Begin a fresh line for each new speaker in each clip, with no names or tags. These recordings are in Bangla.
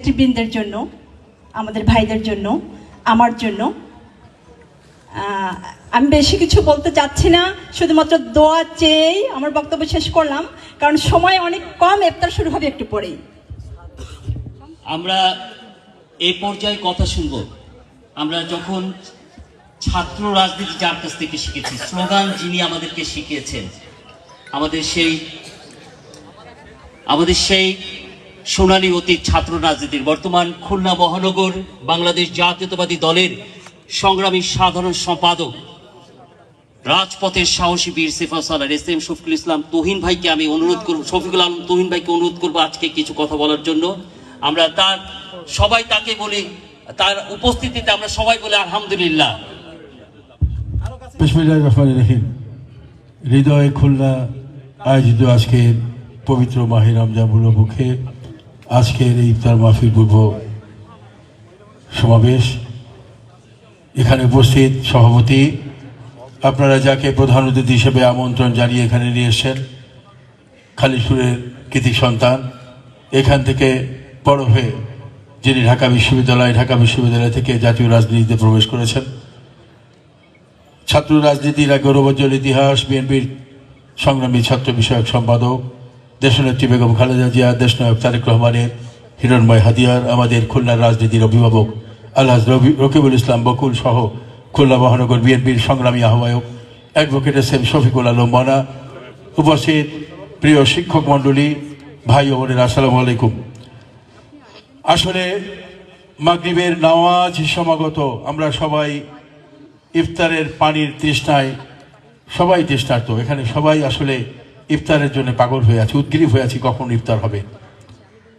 নেতৃবৃন্দের জন্য, আমাদের ভাইদের জন্য, আমার জন্য আমি বেশি কিছু বলতে চাচ্ছি না, শুধুমাত্র দোয়া চেয়েই আমার বক্তব্য শেষ করলাম, কারণ সময় অনেক কম, ইফতার শুরু হবে একটু পরেই।
আমরা এই পর্যায়ে কথা শুনব। আমরা যখন ছাত্র রাজনীতি যার কাছ থেকে শিখেছি, স্লোগান যিনি আমাদেরকে শিখিয়েছেন, আমাদের সেই আমাদের সেই সোনালী অতীত ছাত্র রাজনীতির বর্তমান খুলনা মহানগর বাংলাদেশ জাতীয়তাবাদী দলের সংগ্রামী সাধারণ সম্পাদক। রাজপথের সাহসী বীর সেফা সালার এস এম শফিকুল ইসলাম তুহিন ভাইকে আমি অনুরোধ করব শফিকুল আলম তুহিন ভাইকে অনুরোধ করব আজকে কিছু কথা বলার জন্য। আমরা তার সবাই তাকে বলি তার উপস্থিতিতে আমরা সবাই বলি আলহামদুলিল্লাহ।
হৃদয় খুলনা আয়োজিত আজকে পবিত্র মাহির রমজান উপলক্ষে আজকের এই ইফতার মাহফিল পূর্ব সমাবেশ। এখানে উপস্থিত সভাপতি, আপনারা যাকে প্রধান অতিথি হিসেবে আমন্ত্রণ জানিয়ে এখানে নিয়ে এসেছেন খালিশুরের কৃতি সন্তান। এখান থেকে বড় হয়ে যিনি ঢাকা বিশ্ববিদ্যালয় ঢাকা বিশ্ববিদ্যালয় থেকে জাতীয় রাজনীতিতে প্রবেশ করেছেন। ছাত্র রাজনীতির এক গৌরবোজ্জ্বল ইতিহাস, বিএনপির সংগ্রামী ছাত্র বিষয়ক সম্পাদক দেশনেত্রী বেগম খালেদা জিয়া দেশনায়ক তারেক রহমানের হিরণময় হাতিয়ার, আমাদের খুলনার রাজনীতির অভিভাবক আল্লাহ রকিবুল ইসলাম বকুল সহ খুলনা মহানগর বিএনপির সংগ্রামী আহ্বায়ক advocate S M Shafiqul Alam Mona, উপস্থিত প্রিয় শিক্ষক মণ্ডলী, ভাই ও বোনের, আসসালামু আলাইকুম। আসলে মাগরিবের নামাজ সমাগত, আমরা সবাই ইফতারের পানির তৃষ্ণায়, সবাই তৃষ্ণার্ত। এখানে সবাই আসলে ইফতারের জন্য পাগল হয়ে আছি, উদ্গ্রীব হয়ে আছি, কখন ইফতার হবে?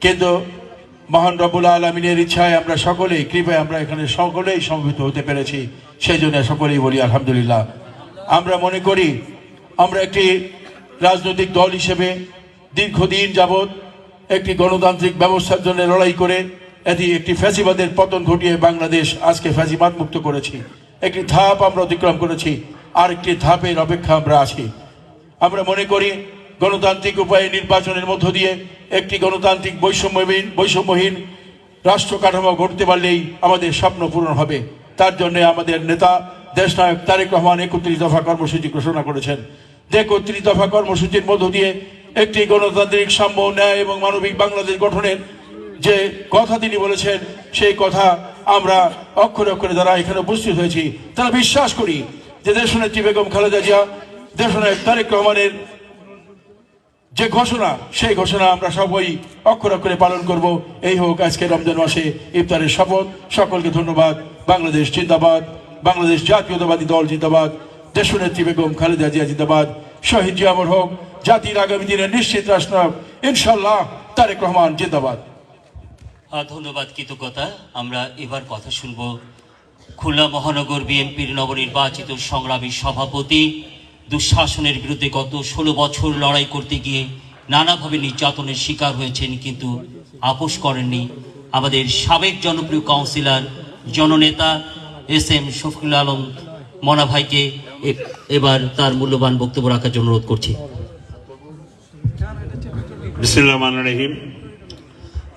কিন্তু মহান রবুল আলমিনের ইচ্ছায় আমরা সকলেই, কৃপায় আমরা এখানে সকলেই সমবেত হতে পেরেছি। সেই জন্য সকলেই বলি, আলহামদুলিল্লাহ। আমরা মনে করি, আমরা একটি রাজনৈতিক দল হিসেবে দীর্ঘদিন যাবৎ একটি গণতান্ত্রিক ব্যবস্থার জন্য লড়াই করে, এটি একটি ফ্যাসিবাদের পতন ঘটিয়ে বাংলাদেশ আজকে ফ্যাসিবাদ মুক্ত করেছি। একটি ধাপ আমরা অতিক্রম করেছি আর একটি ধাপের অপেক্ষা আমরা আছি। আমরা মনে করি গণতান্ত্রিক উপায়ে নির্বাচনের মধ্য দিয়ে একটি গণতান্ত্রিক বৈষম্যহীন বৈষম্যহীন রাষ্ট্র কাঠামো গড়তে পারলেই আমাদের স্বপ্ন পূরণ হবে। তার জন্য আমাদের নেতা, দেশনায়ক তারেক রহমান একত্রিশ দফা কর্মসূচি ঘোষণা করেছেন। যে একত্রিশ দফা কর্মসূচির মধ্য দিয়ে একটি গণতান্ত্রিক সাম্য, ন্যায় এবং মানবিক বাংলাদেশ গঠনের যে কথা তিনি বলেছেন, সেই কথা আমরা অক্ষরে অক্ষরে যারা এখানে উপস্থিত হয়েছি, তারা বিশ্বাস করি যে দেশনেত্রী বেগম খালেদা জিয়া দেশনায়ক তারেক রহমানের যে ঘোষণা, সেই ঘোষণা আমরা সবাই অক্ষর অক্ষরে পালন করব। এই হোক আজকে রমজান মাসে ইফতারের শপথ। সকলকে ধন্যবাদ। বাংলাদেশ জিন্দাবাদ। বাংলাদেশ জাতীয়তাবাদী দল জিন্দাবাদ। দেশনেত্রী বেগম খালেদা জিয়া জিন্দাবাদ। শহীদ জিয়ামর হোক। জাতির আগামী দিনের নিশ্চিত রাষ্ট্রনায়ক ইনশাল্লাহ তারেক রহমান জিন্দাবাদ।
ধন্যবাদ, কৃতজ্ঞতা। আমরা এবার কথা শুনব খুলনা মহানগর বিএনপির নবনির্বাচিত সংগ্রামী সভাপতি দুঃশাসনের বিরুদ্ধে গত ষোলো বছর লড়াই করতে গিয়ে নানাভাবে নির্যাতনের শিকার হয়েছেন, কিন্তু আপোষ করেননি। আমাদের সাবেক জনপ্রিয় কাউন্সিলর, জননেতা এস এম শফিকুল আলম মনা ভাইকে এবার তার মূল্যবান বক্তব্য রাখার জন্য অনুরোধ করছি।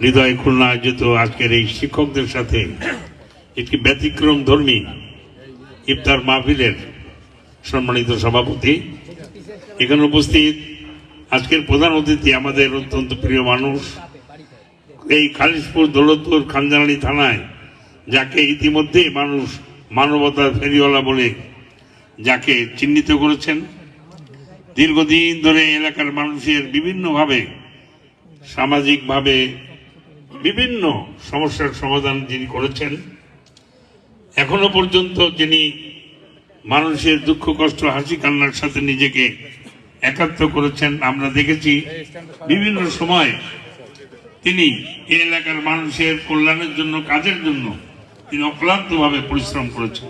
হৃদয় খুলনা আয়োজিত আজকের এই শিক্ষকদের সাথে একটি ব্যতিক্রম ধর্মী ইফতার মাহফিলের সম্মানিত সভাপতি। এখানে উপস্থিত আজকের প্রধান অতিথি আমাদের অত্যন্ত প্রিয় মানুষ। এই খালিশপুর দৌলতপুর খানজানানি থানায়, যাকে ইতিমধ্যে মানুষ মানবতার ফেরিওয়ালা বলে যাকে চিহ্নিত করেছেন। দীর্ঘদিন ধরে এলাকার মানুষের বিভিন্নভাবে, সামাজিকভাবে বিভিন্ন সমস্যার সমাধান যিনি করেছেন, এখনও পর্যন্ত যিনি মানুষের দুঃখ, কষ্ট, হাসি, কান্নার সাথে নিজেকে একাত্ম করেছেন। আমরা দেখেছি বিভিন্ন সময় তিনি এই এলাকার মানুষের কল্যাণের জন্য, কাজের জন্য তিনি অক্লান্তভাবে পরিশ্রম করেছেন।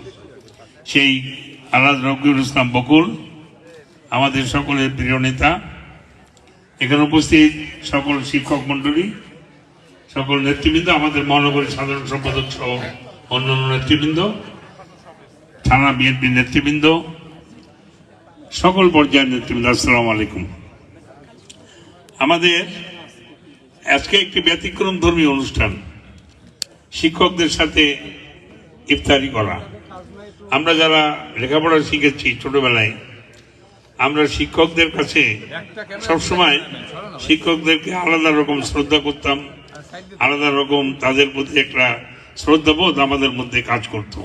সেই আলাদ রকিউল ইসলাম বকুল, আমাদের সকলের প্রিয় নেতা, এখানে উপস্থিত সকল শিক্ষক মন্ডলী সকল নেতৃবৃন্দ, আমাদের মহানগরীর সাধারণ সম্পাদক সহ অন্যান্য নেতৃবৃন্দ থানা বিএনপি নেতৃবৃন্দ, সকল পর্যায়ের নেতৃবৃন্দ, আসসালামু আলাইকুম। আমাদের আজকে একটি ব্যতিক্রম ধর্মী অনুষ্ঠান, শিক্ষকদের সাথে ইফতারি করা। আমরা যারা লেখাপড়া শিখেছি ছোটবেলায়, আমরা শিক্ষকদের কাছে সবসময় শিক্ষকদেরকে আলাদা রকম শ্রদ্ধা করতাম, আলাদা রকম তাদের প্রতি একটা শ্রদ্ধাবোধ আমাদের মধ্যে কাজ করত।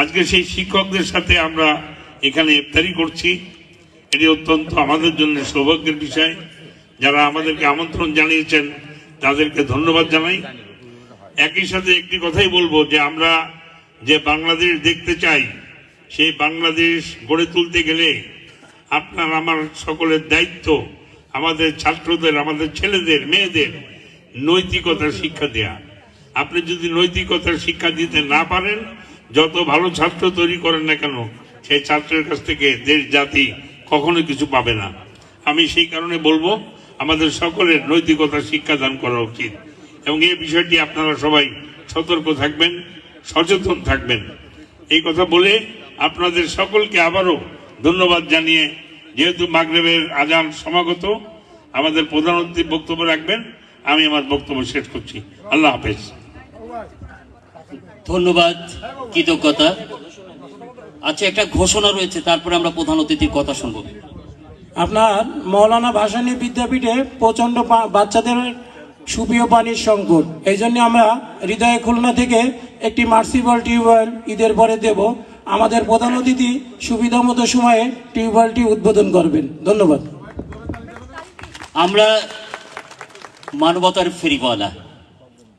আজকে সেই শিক্ষকদের সাথে আমরা এখানে ইফতারি করছি। এটি অত্যন্ত আমাদের জন্য সৌভাগ্যের বিষয়। যারা আমাদেরকে আমন্ত্রণ জানিয়েছেন, তাদেরকে ধন্যবাদ জানাই। একই সাথে একটি কথাই বলব যে আমরা যে বাংলাদেশ দেখতে চাই, সেই বাংলাদেশ গড়ে তুলতে গেলে আপনার, আমার সকলের দায়িত্ব, আমাদের ছাত্রদের, আমাদের ছেলেদের, মেয়েদের নৈতিকতার শিক্ষা দেয়া। আপনি যদি নৈতিকতার শিক্ষা দিতে না পারেন যত ভালো ছাত্র তৈরি করেন না কেন, সেই ছাত্রের কাছ থেকে দেশ, জাতি কখনো কিছু পাবে না। আমি সেই কারণে বলব, আমাদের সকলের নৈতিকতা শিক্ষা দান করা উচিত। এবং এই বিষয়টি আপনারা সবাই সতর্ক থাকবেন, সচেতন থাকবেন। এই কথা বলে আপনাদের সকলকে আবারও ধন্যবাদ জানিয়ে, যেহেতু মাগরেবের আজান সমাগত, আমাদের প্রধানমন্ত্রী বক্তব্য রাখবেন, আমি আমার বক্তব্য শেষ করছি। আল্লাহ হাফেজ।
ধন্যবাদ কৃতজ্ঞতা। আচ্ছা একটা ঘোষণা রয়েছে তারপরে আমরা প্রধান অতিথির কথা শুনব।
আপনার মৌলানা ভাসানী বিদ্যাপীঠে প্রচণ্ড পা- বাচ্চাদের সুপ্রিয় পানির সংকট। এই জন্য আমরা হৃদয়ে খুলনা থেকে একটি মার্সিবল টিউবওয়েল ঈদের পরে দেব। আমাদের প্রধান অতিথি সুবিধা মতো সময়ে টিউবওয়েলটি উদ্বোধন করবেন। ধন্যবাদ।
আমরা মানবতার ফেরিওয়ালা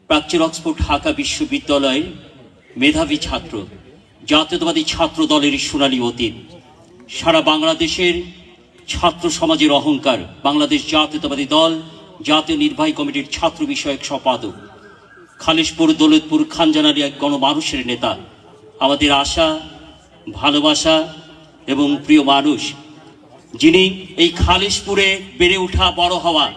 প্রাচ্যের অক্সফোর্ড ঢাকা বিশ্ববিদ্যালয়ের মেধাবী ছাত্র, জাতীয়তাবাদী ছাত্র দলের সোনালী অতীত। সারা বাংলাদেশের ছাত্র সমাজের অহংকার বাংলাদেশ জাতীয়তাবাদী দল, জাতীয় নির্বাহী কমিটির ছাত্র বিষয়ক সম্পাদক। খালিশপুর, দৌলতপুর খানজানারি এক গণমানুষের নেতা। আমাদের আশা, ভালোবাসা এবং প্রিয় মানুষ, যিনি এই খালিশপুরে বেড়ে ওঠা বড় হওয়া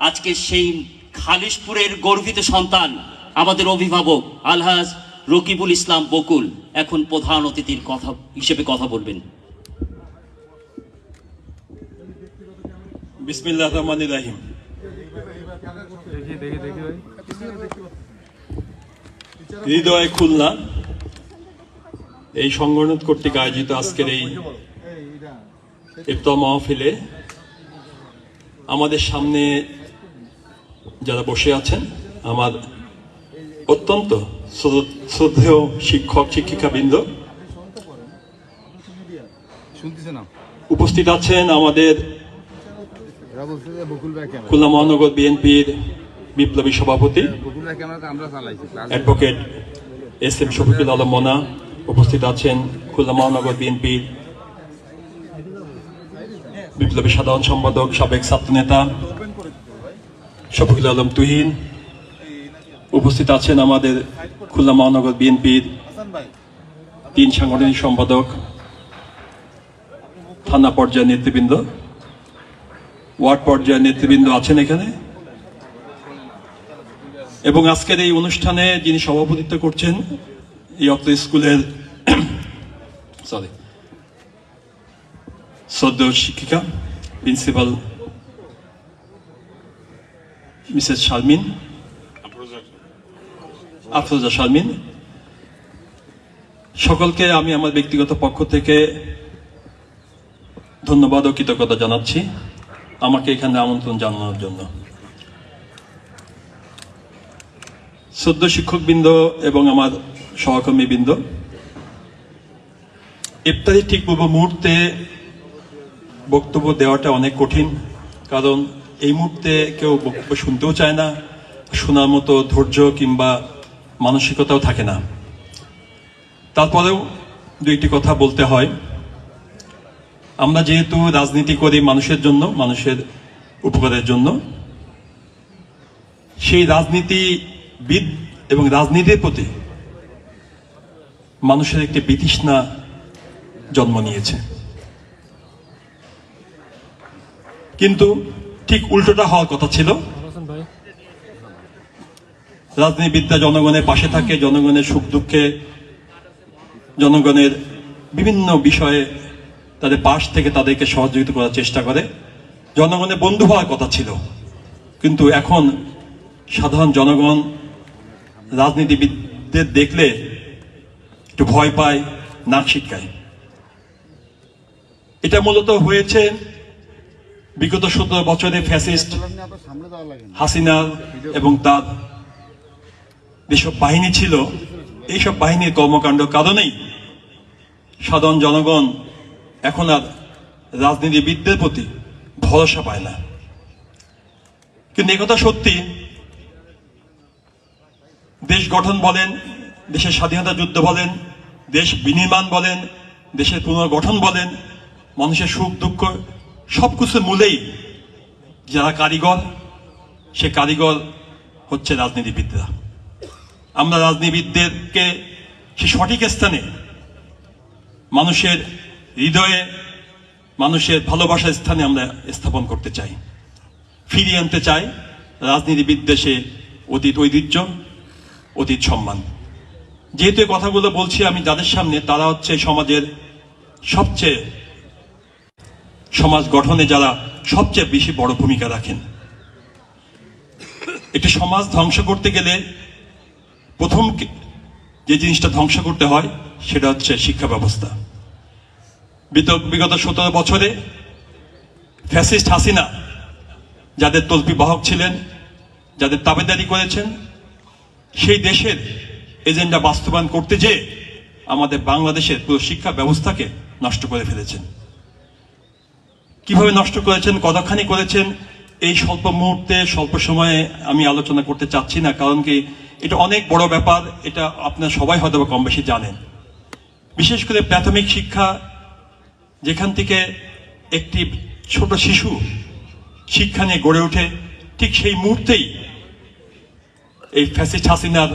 আজকে সেই খালিশপুরের গর্বিত সন্তান আমাদের অভিভাবক আলহাজ রকিবুল ইসলাম বকুল এখন প্রধান অতিথির কথা, হিসেবে কথা বলবেন।
বিসমিল্লাহ রহমান রাহিম। হৃদয় খুলনা, এই সংগঠন কর্তৃক আয়োজিত আজকের এই ইফতার মাহফিলে আমাদের সামনে যারা বসে আছেন, আমার অত্যন্ত শ্রদ্ধেয় শিক্ষক শিক্ষিকাবৃন্দ। উপস্থিত আছেন আমাদের খুলনা মহানগর বিএনপির বিপ্লবী সভাপতি advocate S M Shafiqul Alam Mona. উপস্থিত আছেন খুলনা মহানগর বিএনপির বিপ্লবী সাধারণ সম্পাদক সাবেক ছাত্রনেতা শফিকুল আলম তুহিন। উপস্থিত আছেন আমাদের খুলনা মহানগর বিএনপির তিন সাংগঠনিক সম্পাদক, থানা পর্যায়ের নেতৃবৃন্দ, ওয়ার্ড পর্যায়ের নেতৃবৃন্দ আছেন এখানে। এবং আজকের এই অনুষ্ঠানে যিনি সভাপতিত্ব করছেন, এই অক্ত স্কুলের সরি সদ্য শিক্ষিকা, প্রিন্সিপাল মিসেস শারমিন আফরোজা শারমিন সকলকে আমি আমার ব্যক্তিগত পক্ষ থেকে ধন্যবাদ ও কৃতজ্ঞতা জানাচ্ছি আমাকে এখানে আমন্ত্রণ জানানোর জন্য। সদ্য শিক্ষকবৃন্দ এবং আমার সহকর্মীবৃন্দ, ইফতারির ঠিক পূর্ব মুহূর্তে বক্তব্য দেওয়াটা অনেক কঠিন, কারণ এই মুহূর্তে কেউ বক্তব্য শুনতেও চায় না, শোনার মতো ধৈর্য কিংবা মানসিকতাও থাকে না। তারপরেও দু একটি কথা বলতে হয়। আমরা যেহেতু রাজনীতি করি মানুষের জন্য, মানুষের উপকারের জন্য, সেই রাজনীতিবিদ এবং রাজনীতির প্রতি মানুষের একটি বিতৃষ্ণা জন্ম নিয়েছে। কিন্তু ঠিক উল্টোটা হওয়ার কথা ছিল। রাজনীতিবিদরা জনগণের পাশে থাকে জনগণের সুখ দুঃখে জনগণের বিভিন্ন বিষয়ে তাদের পাশ থেকে তাদেরকে সহযোগিতা করার চেষ্টা করে। জনগণের বন্ধু হওয়ার কথা ছিল। কিন্তু এখন সাধারণ জনগণ রাজনীতিবিদদের দেখলে একটু ভয় পায় নাক শিক্ষায় এটা মূলত হয়েছে বিগত সতেরো বছরে ফ্যাসিস্ট হাসিনা এবং তার যেসব বাহিনী ছিল, এইসব বাহিনীর কর্মকাণ্ড কারণেই সাধারণ জনগণ এখন আর রাজনীতিবিদদের প্রতি ভরসা পায় না। কিন্তু একথা সত্যি, দেশ গঠন বলেন, দেশের স্বাধীনতা যুদ্ধ বলেন, দেশ বিনির্মাণ বলেন, দেশের পুনর্গঠন বলেন, মানুষের সুখ, দুঃখ সব কিছুর মূলেই যারা কারিগর, সে কারিগর হচ্ছে রাজনীতিবিদরা। আমরা রাজনীতিবিদদেরকে সে সঠিক স্থানে মানুষের হৃদয়ে, মানুষের ভালোবাসার স্থানে আমরা স্থাপন করতে চাই। ফিরিয়ে আনতে চাই রাজনীতিবিদ দেশে অতীত ঐতিহ্য, অতীত সম্মান। যেহেতু কথাগুলো বলছি আমি যাদের সামনে, তারা হচ্ছে সমাজের সবচেয়ে, সমাজ গঠনে যারা সবচেয়ে বেশি বড় ভূমিকা রাখেন। একটি সমাজ ধ্বংস করতে গেলে প্রথম যে জিনিসটা ধ্বংস করতে হয়, সেটা হচ্ছে শিক্ষা ব্যবস্থা। বিগত সতেরো বছরে ফ্যাসিস্ট হাসিনা, যাদের তল্পি বাহক ছিলেন, যাদের তাবেদারি করেছেন, সেই দেশের এজেন্ডা বাস্তবায়ন করতে যে আমাদের বাংলাদেশের পুরো শিক্ষা ব্যবস্থাকে নষ্ট করে ফেলেছেন। কীভাবে নষ্ট করেছেন, কতখানি করেছেন, এই স্বল্প মুহূর্তে, স্বল্প সময়ে আমি আলোচনা করতে চাচ্ছি না, কারণ কি এটা অনেক বড় ব্যাপার, এটা আপনারা সবাই হয়তো কম বেশি জানেন। বিশেষ করে প্রাথমিক শিক্ষা, যেখান থেকে একটি ছোট শিশু শিক্ষা নিয়ে গড়ে ওঠে, ঠিক সেই মুহূর্তেই এই ফ্যাসিস্ট হাসিনার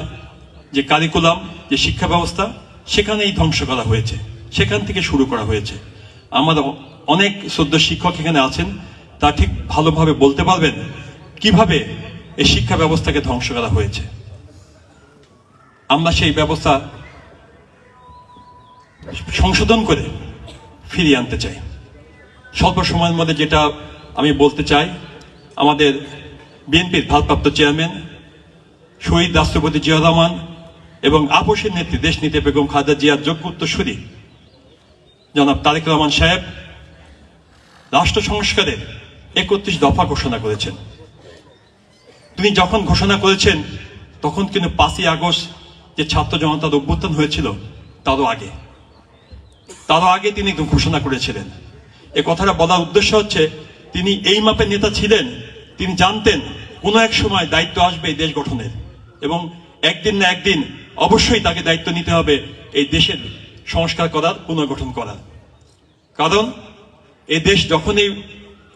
যে কারিকুলাম, যে শিক্ষা ব্যবস্থা, সেখানেই ধ্বংস করা হয়েছে, সেখান থেকে শুরু করা হয়েছে। আমাদের অনেক সদ্য শিক্ষক এখানে আছেন, তা ঠিক ভালোভাবে বলতে পারবেন কীভাবে এই শিক্ষা ব্যবস্থাকে ধ্বংস করা হয়েছে। আমরা সেই ব্যবস্থা সংশোধন করে ফিরিয়ে আনতে চাই। স্বল্প সময়ের মধ্যে যেটা আমি বলতে চাই, আমাদের বিএনপির ভারপ্রাপ্ত চেয়ারম্যান শহীদ রাষ্ট্রপতি জিয়া রহমান এবং আপোষের নেত্রী দেশ নীতি বেগম খাদা জিয়ার যোগ্য উত্তরসূরি জনাব তারেক রহমান সাহেব রাষ্ট্র সংস্কারের একত্রিশ দফা ঘোষণা করেছেন। তিনি যখন ঘোষণা করেছেন, তখন কিন্তু পাঁচই আগস্ট যে ছাত্র জনতার অভ্যুত্থান হয়েছিল, তারও আগে। তারও আগে তিনি ঘোষণা করেছিলেন। এ কথাটা বলার উদ্দেশ্য হচ্ছে, তিনি এই মাপের নেতা ছিলেন, তিনি জানতেন কোনো এক সময় দায়িত্ব আসবে এই দেশ গঠনের। এবং একদিন না একদিন অবশ্যই তাকে দায়িত্ব নিতে হবে এই দেশের সংস্কার করার, পুনর্গঠন করার। কারণ, এই দেশ যখনই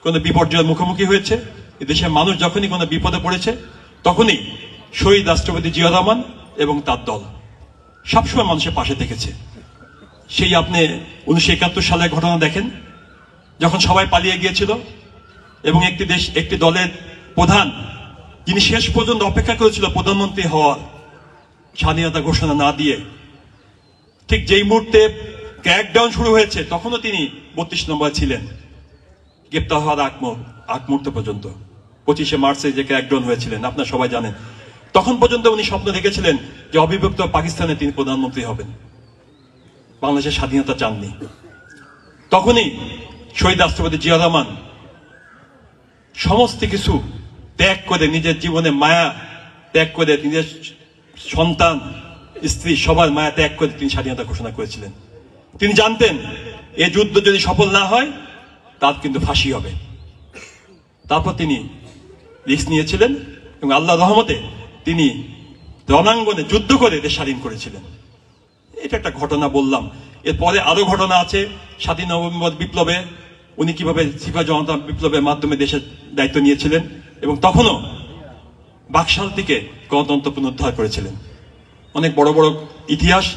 কোনো বিপর্যয়ের মুখোমুখি হয়েছে, এই দেশের মানুষ যখনই কোনো বিপদে পড়েছে, তখনই শহীদ রাষ্ট্রপতি জিয়া রহমান এবং তার দল। সবসময় মানুষের পাশে দেখেছে। সেই আপনি উনিশশো একাত্তর সালের ঘটনা দেখেন? যখন সবাই পালিয়ে গিয়েছিল এবং একটি দেশ, একটি দলের প্রধান, যিনি শেষ পর্যন্ত অপেক্ষা করেছিল প্রধানমন্ত্রী হওয়ার স্বাধীনতা ঘোষণা না দিয়ে, ঠিক যেই মুহূর্তে ক্র্যাকডাউন শুরু হয়েছে, তখনও তিনি বত্রিশ নম্বর ছিলেন। গ্রেপ্তার হওয়ার আগ মুহূর্ত- পর্যন্ত। পঁচিশে মার্চে যে ক্র্যাকডাউন হয়েছিলেন, আপনারা সবাই জানেন। তখন পর্যন্ত উনি স্বপ্ন দেখেছিলেন যে অবিভক্ত পাকিস্তানে তিনি প্রধানমন্ত্রী হবেন। বাংলাদেশের স্বাধীনতা চাননি। তখনই শহীদ রাষ্ট্রপতি জিয়া রহমান সমস্ত কিছু ত্যাগ করে নিজের জীবনে মায়া ত্যাগ করে নিজের সন্তান, স্ত্রী সবার মায়া ত্যাগ করে তিনি স্বাধীনতা ঘোষণা করেছিলেন। তিনি জানতেন এ যুদ্ধ যদি সফল না হয়, তার কিন্তু ফাঁসি হবে। তারপর তিনি রিস্ক নিয়েছিলেন এবং আল্লাহ রহমতে তিনি রণাঙ্গনে যুদ্ধ করে দেশ স্বাধীন করেছিলেন। এটা একটা ঘটনা বললাম। এরপরে আরও ঘটনা আছে, স্বাধীন নভেম্বর বিপ্লবে। উনি কীভাবে সিপা জনতা বিপ্লবের মাধ্যমে দেশের দায়িত্ব নিয়েছিলেন এবং তখনও বাকশাল থেকে গণতন্ত্র পুনরুদ্ধার করেছিলেন। অনেক বড় বড় ইতিহাস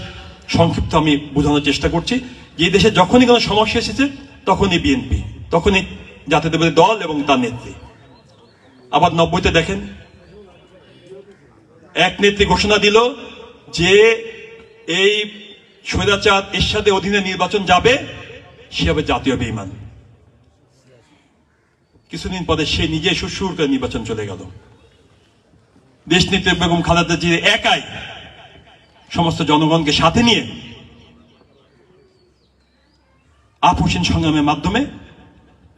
সংক্ষিপ্ত আমি বোঝানোর চেষ্টা করছি। যে দেশে যখনই কোনো সমস্যা এসেছে, তখনই বিএনপি, তখনই জাতীয়তাবাদী দল এবং তার নেত্রী। আবার নব্বইতে দেখেন এক নেত্রী ঘোষণা দিল যে এই স্বৈরাচার এরশাদের অধীনে নির্বাচন যাবে, সে হবে জাতীয় বেইমান। কিছুদিন পরে সে নিজে সুর করে নির্বাচন চলে গেল। দেশনেত্রী বেগম খালেদা জিয়া একাই সমস্ত জনগণকে সাথে নিয়ে আপসীন সংগ্রামের মাধ্যমে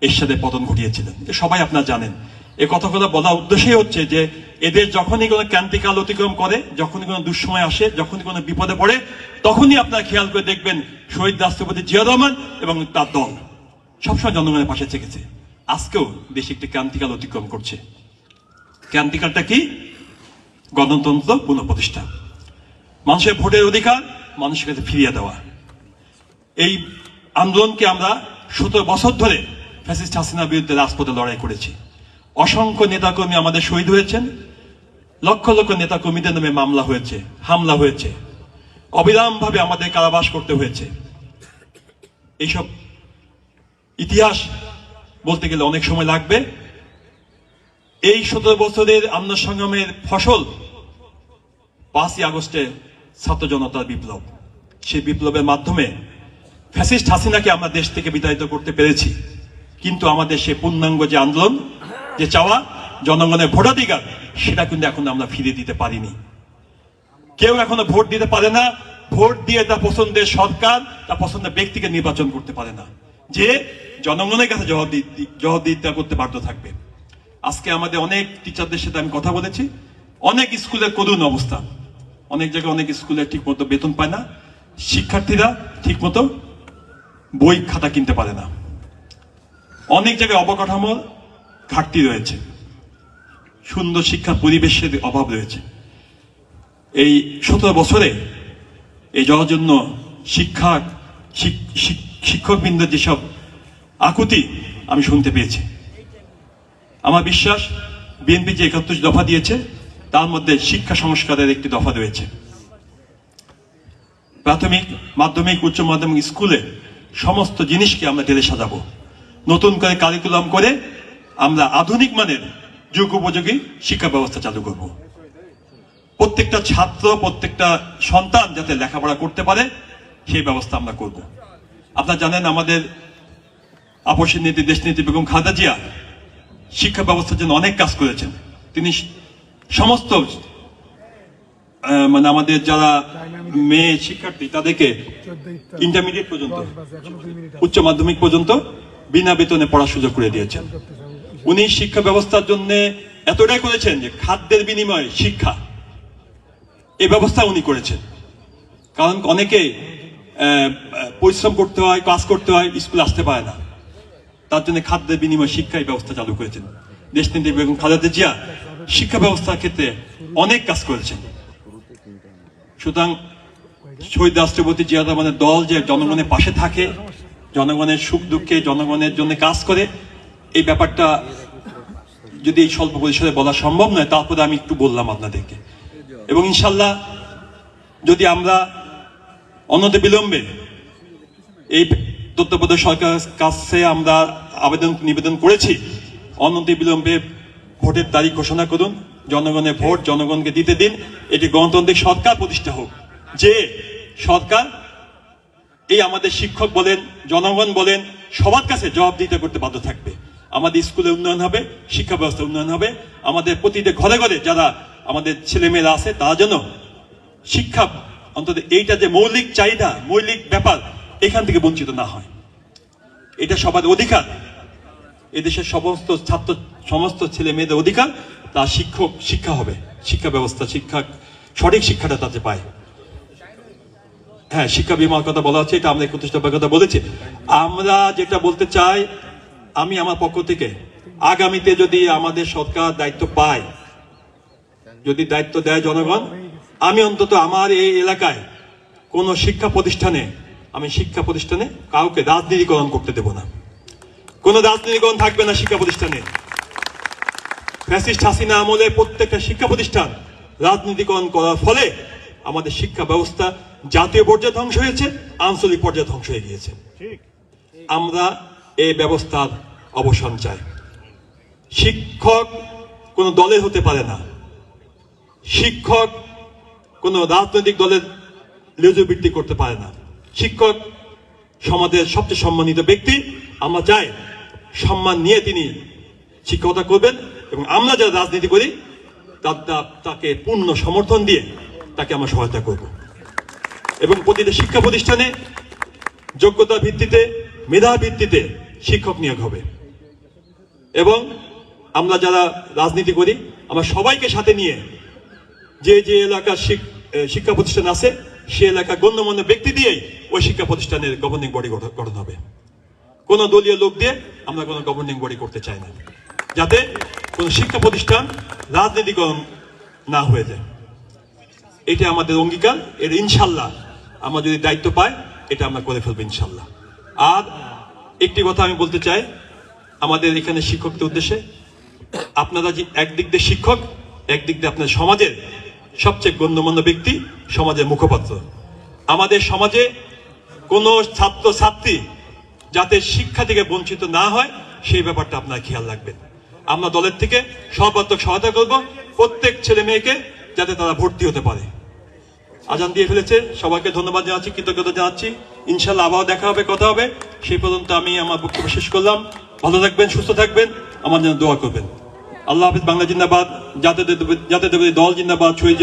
এরশাদের পতন ঘটিয়েছিলেন। সবাই আপনারা জানেন। এ কথাগুলো বলা উদ্দেশ্যই হচ্ছে যে এদের যখনই কোনো ক্রান্তিকাল অতিক্রম করে, যখনই কোনো দুঃসময় আসে, যখনই কোনো বিপদে পড়ে, তখনই আপনারা খেয়াল করে দেখবেন শহীদ রাষ্ট্রপতি জিয়া রহমান এবং তার দল সবসময় জনগণের পাশে থেকেছে। আজকেও দেশ একটি ক্রান্তিকাল অতিক্রম করছে। ক্রান্তিকালটা কি? গণতন্ত্র পুনঃপ্রতিষ্ঠা। মানুষের ভোটের অধিকার মানুষের কাছে ফিরিয়ে দেওয়া। এই আন্দোলনকে আমরা সতেরো বছর ধরে ফ্যাসিস্ট হাসিনার বিরুদ্ধে রাজপথে লড়াই করেছি। অসংখ্য নেতাকর্মী আমাদের শহীদ হয়েছেন। লক্ষ লক্ষ নেতাকর্মীদের নামে মামলা হয়েছে, হামলা হয়েছে। অবিরামভাবে আমাদের কারাবাস করতে হয়েছে। এইসব ইতিহাস বলতে গেলে অনেক সময় লাগবে। এই সতেরো বছরের আন্দোলন সংগ্রামের ফসল পাঁচই আগস্টে ছাত্র জনতার বিপ্লব। সেই বিপ্লবের মাধ্যমে ফ্যাসিস্ট হাসিনাকে আমরা দেশ থেকে বিতাড়িত করতে পেরেছি। কিন্তু আমাদের সে পূর্ণাঙ্গ যে আন্দোলন যে চাওয়া জনগণের ভোটাধিকার, সেটা কিন্তু এখন আমরা ফিরে দিতে পারিনি। কেউ এখনও ভোট দিতে পারে না। ভোট দিয়ে তার পছন্দের সরকার তার পছন্দের ব্যক্তিকে নির্বাচন করতে পারে না। যে জনগণের কাছে জবাব জবাবদিহিতা করতে বাধ্য থাকবে। আজকে আমাদের অনেক টিচারদের সাথে আমি কথা বলেছি। অনেক স্কুলের করুণ অবস্থা। অনেক জায়গায় অনেক স্কুলে ঠিক মতো বেতন পায় না। শিক্ষার্থীরা ঠিক মতো বই খাতা কিনতে পারে না। অনেক জায়গায় অবকাঠামোর ঘাটতি রয়েছে। সুন্দর শিক্ষা পরিবেশের অভাব রয়েছে। এই সতেরো বছরে এই যাওয়ার জন্য শিক্ষা, শিক- শিক- শিক্ষকবৃন্দের যেসব আকুতি আমি শুনতে পেয়েছি। আমার বিশ্বাস, বিএনপি যে একাত্তর দফা দিয়েছে, তার মধ্যে শিক্ষা সংস্কারের একটি দফা রয়েছে। প্রাথমিক, মাধ্যমিক, উচ্চ মাধ্যমিক স্কুলে সমস্ত জিনিসকে আমরা ঢেলে সাজাবো। নতুন করে কারিকুলাম করে আমরা আধুনিক মানের যুগ উপযোগী শিক্ষা ব্যবস্থা চালু করব। প্রত্যেকটা ছাত্র, প্রত্যেকটা সন্তান যাতে লেখাপড়া করতে পারে, সেই ব্যবস্থা আমরা করব। আপনারা জানেন আমাদের আপসের নীতি, দেশ নীতি বেগম খালেদা জিয়া শিক্ষা ব্যবস্থার জন্য অনেক কাজ করেছেন। তিনি সমস্ত মানে আমাদের যারা মেয়ে শিক্ষার্থী, তাদেরকে ইন্টারমিডিয়েট পর্যন্ত, উচ্চ মাধ্যমিক পর্যন্ত বিনা বেতনে পড়ার সুযোগ করে দিয়েছেন। উনি শিক্ষা ব্যবস্থার জন্য এতটাই করেছেন যে খাদ্যের বিনিময়ে শিক্ষা। এই ব্যবস্থা উনি করেছেন। কারণ অনেকে পরিশ্রম করতে হয় কাজ করতে হয়, স্কুলে আসতে পারে না। তার জন্য খাদ্যের বিনিময় শিক্ষাই ব্যবস্থা চালু করেছেন। দেশ নেত্রী বেগম খালেদা জিয়া শিক্ষা ব্যবস্থার ক্ষেত্রে অনেক কাজ করেছেন। সুতরাং শহীদ রাষ্ট্রপতি জিয়া রহমানের দল যে জনগণের পাশে থাকে, জনগণের সুখ দুঃখে, জনগণের জন্য কাজ করে এই ব্যাপারটা যদি এই স্বল্প পরিসরে বলা সম্ভব নয়, তারপরে আমি একটু বললাম আপনাদেরকে। এবং ইনশাল্লাহ যদি আমরা অন্যতে বিলম্বে এই তত্ত্বাবধায়ক সরকারের কাছে আমরা আবেদন, নিবেদন করেছি, অনতি বিলম্বে ভোটের তারিখ ঘোষণা করুন জনগণের ভোট, জনগণকে দিতে দিন, এটি গণতান্ত্রিক সরকার প্রতিষ্ঠা হোক। যে সরকার এই আমাদের শিক্ষক বলেন, জনগণ বলেন, সবার কাছে জবাব দিতে করতে বাধ্য থাকবে। আমাদের স্কুলে উন্নয়ন হবে, শিক্ষা ব্যবস্থা উন্নয়ন হবে। আমাদের প্রতিটা ঘরে ঘরে যারা আমাদের ছেলেমেয়েরা আছে, তারা যেন শিক্ষা, অন্তত এইটা যে মৌলিক চাহিদা, মৌলিক ব্যাপার, এখান থেকে বঞ্চিত না হয়। এটা সবার অধিকার। এদেশের সমস্ত ছাত্র, সমস্ত ছেলে মেয়েদের অধিকার তা শিক্ষক, শিক্ষা হবে। শিক্ষা ব্যবস্থা, শিক্ষা, সঠিক শিক্ষাটা তাতে পায়। হ্যাঁ শিক্ষা বিমার কথা বলা হচ্ছে, এটা আমরা একত্রিশ কথা বলেছি। আমরা যেটা বলতে চাই আমি আমার পক্ষ থেকে আগামীতে যদি আমাদের সরকার দায়িত্ব পায় যদি দায়িত্ব দেয় জনগণ আমি অন্তত আমার এই এলাকায় কোন শিক্ষা প্রতিষ্ঠানে আমি শিক্ষা প্রতিষ্ঠানে কাউকে রাজনীতিকরণ করতে দেব না। কোন রাজনীতিকরণ থাকবে না শিক্ষা প্রতিষ্ঠানে। ফ্যাসিস্ট হাসিনা আমলে প্রত্যেকটা শিক্ষা প্রতিষ্ঠান রাজনীতিকরণ করার ফলে আমাদের শিক্ষা ব্যবস্থা জাতীয় পর্যায়ে ধ্বংস হয়েছে আঞ্চলিক পর্যায়ে ধ্বংস হয়ে গিয়েছে। আমরা এই ব্যবস্থার অবসান চাই শিক্ষক কোন দলের হতে পারে না। শিক্ষক কোন রাজনৈতিক দলের লেজুবৃত্তি করতে পারে না। শিক্ষক সমাজের সবচেয়ে সম্মানিত ব্যক্তি। আমরা চাই সম্মান নিয়ে তিনি শিক্ষকতা করবেন এবং আমরা যারা রাজনীতি করি তাকে পূর্ণ সমর্থন দিয়ে তাকে আমরা সহায়তা করব। এবং প্রতিটা শিক্ষা প্রতিষ্ঠানে যোগ্যতা ভিত্তিতে মেধা ভিত্তিতে শিক্ষক নিয়োগ হবে। এবং আমরা যারা রাজনীতি করি, আমরা সবাইকে সাথে নিয়ে যে যে এলাকার শিক্ষা প্রতিষ্ঠান আছে, সে এলাকার গণ্যমান্য ব্যক্তি দিয়েই ওই শিক্ষা প্রতিষ্ঠানের গভর্নিং বডি গঠন হবে। কোন দলীয় লোক দিয়ে আমরা কোনো গভর্নিং বডি করতে চাই না। যাতে কোনো শিক্ষা প্রতিষ্ঠান রাজনীতিকরণ না হয়ে যায়। এটা আমাদের অঙ্গীকার, এর ইনশাল্লাহ আমরা যদি দায়িত্ব পাই, এটা আমরা করে ফেলব ইনশাল্লাহ। আর একটি কথা আমি বলতে চাই আমাদের এখানে শিক্ষকদের উদ্দেশ্যে। আপনারা যে একদিক দিয়ে শিক্ষক, একদিক দিয়ে আপনার সমাজের সবচেয়ে গণ্যমান্য ব্যক্তি সমাজের মুখপাত্র। আমাদের সমাজে কোনো ছাত্র ছাত্রী যাতে শিক্ষা থেকে বঞ্চিত না হয়, সেই ব্যাপারটা আপনারা খেয়াল রাখবেন। আমরা দলের থেকে সর্বাত্মক সহায়তা করব, প্রত্যেক ছেলে মেয়েকে যাতে তারা ভর্তি হতে পারে। আজান দিয়ে ফেলেছে সবাইকে ধন্যবাদ জানাচ্ছি কৃতজ্ঞতা জানাচ্ছি ইনশাল্লাহ আবার দেখা হবে কথা হবে সেই পর্যন্ত আমি আমার বক্তব্য শেষ করলাম ভালো থাকবেন সুস্থ থাকবেন আমার জন্য দোয়া করবেন আল্লাহ হাফিজ বাংলা জিন্দাবাদ জাতীয় জাতীয় দল জিন্দাবাদ শহীদ